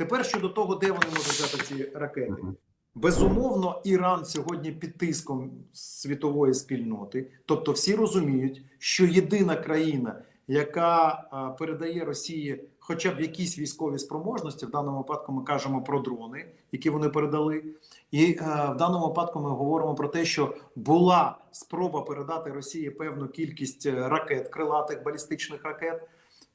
Тепер щодо того, де вони можуть взяти ці ракети. Безумовно, Іран сьогодні під тиском світової спільноти. Тобто, всі розуміють, що єдина країна, яка передає Росії хоча б якісь військові спроможності, в даному випадку ми кажемо про дрони, які вони передали. І е, в даному випадку ми говоримо про те, що була спроба передати Росії певну кількість е, ракет, крилатих балістичних ракет.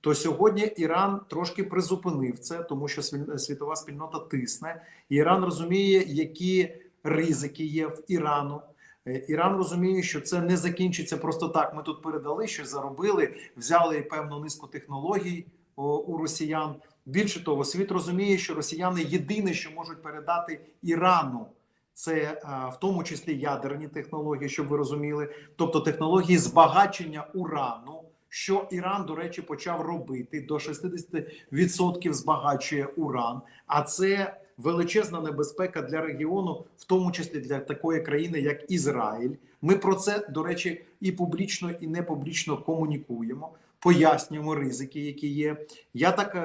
То сьогодні Іран трошки призупинив це, тому що світова спільнота тисне. Іран розуміє, які ризики є в Ірану. Е, Іран розуміє, що це не закінчиться просто так. Ми тут передали щось заробили, взяли певну низку технологій у росіян. Більше того, світ розуміє, що росіяни єдине, що можуть передати Ірану, це в тому числі ядерні технології, щоб ви розуміли, тобто технології збагачення урану. Що Іран, до речі, почав робити до 60% збагачує уран, а це величезна небезпека для регіону, в тому числі для такої країни, як Ізраїль. Ми про це, до речі, і публічно, і не публічно комунікуємо, пояснюємо ризики, які є. Я так е,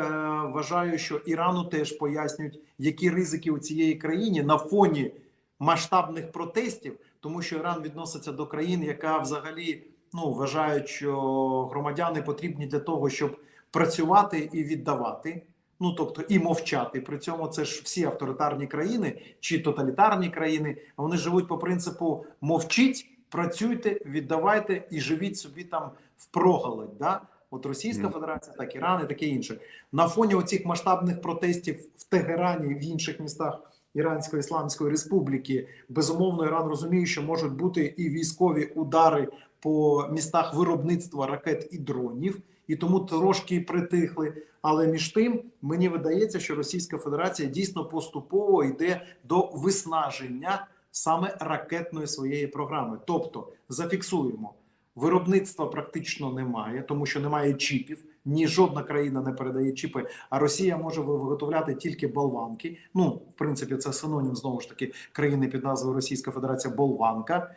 вважаю, що Ірану теж пояснюють, які ризики у цієї країні на фоні масштабних протестів, тому що Іран відноситься до країн, яка взагалі ну вважають, що громадяни потрібні для того, щоб працювати і віддавати. Ну тобто і мовчати. При цьому це ж всі авторитарні країни чи тоталітарні країни. Вони живуть по принципу мовчіть, працюйте, віддавайте і живіть собі там впроголодь. Да? От Російська Мгм. Федерація, так Іран і таке інше. На фоні оцих масштабних протестів в Тегерані і в інших містах Іранської Ісламської Республіки, безумовно, Іран розуміє, що можуть бути і військові удари по містах виробництва ракет і дронів, і тому трошки притихли. Але між тим мені видається, що Російська Федерація дійсно поступово йде до виснаження саме ракетної своєї програми. Тобто зафіксуємо. Виробництва практично немає, тому що немає чіпів. Ні жодна країна не передає чіпи, а Росія може виготовляти тільки болванки. Ну, в принципі, це синонім знову ж таки країни під назвою Російська Федерація Болванка.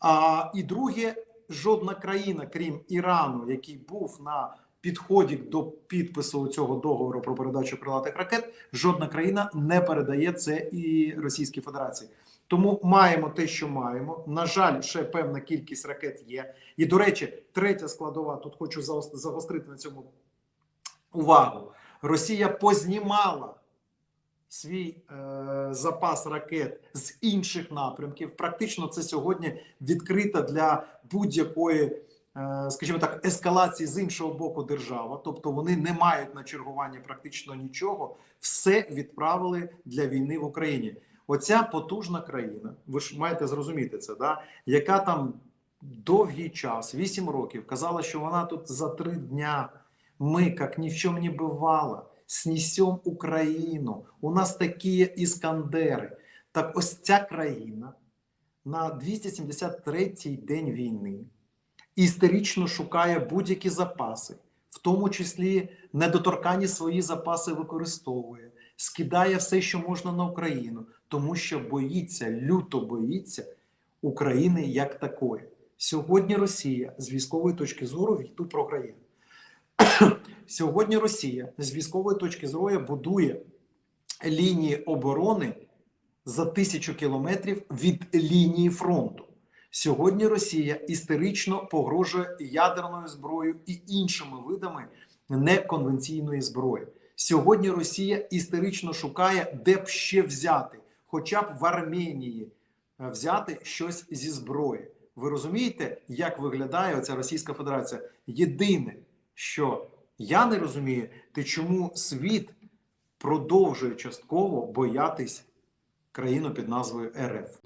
А і друге, жодна країна, крім Ірану, який був на підході до підпису цього договору про передачу крилатих ракет, жодна країна не передає це і Російській Федерації. Тому маємо те, що маємо. На жаль, ще певна кількість ракет є. І до речі, третя складова. Тут хочу загострити на цьому увагу. Росія познімала свій е, запас ракет з інших напрямків. Практично це сьогодні відкрита для будь-якої, е, скажімо так, ескалації з іншого боку держава. Тобто вони не мають на чергуванні практично нічого. Все відправили для війни в Україні. Оця потужна країна, ви ж маєте зрозуміти це, да? яка там довгий час, 8 років, казала, що вона тут за три дня. Мы, как ни в чем не бывало, снесем Україну. У нас такі іскандери. Так ось ця країна на 273-й день війни істерично шукає будь-які запаси, в тому числі недоторкані свої запаси використовує, скидає все, що можна на Україну, тому що боїться, люто боїться України як такої. Сьогодні Росія з військової точки зору війну програє. Сьогодні Росія з військової точки зору будує лінії оборони за тисячу кілометрів від лінії фронту. Сьогодні Росія істерично погрожує ядерною зброєю і іншими видами неконвенційної зброї. Сьогодні Росія істерично шукає, де б ще взяти, хоча б в Арменії е, взяти щось зі зброї. Ви розумієте, як виглядає оця Російська Федерація? Єдине, що я не розумію, ти чому світ продовжує частково боятись країну під назвою РФ.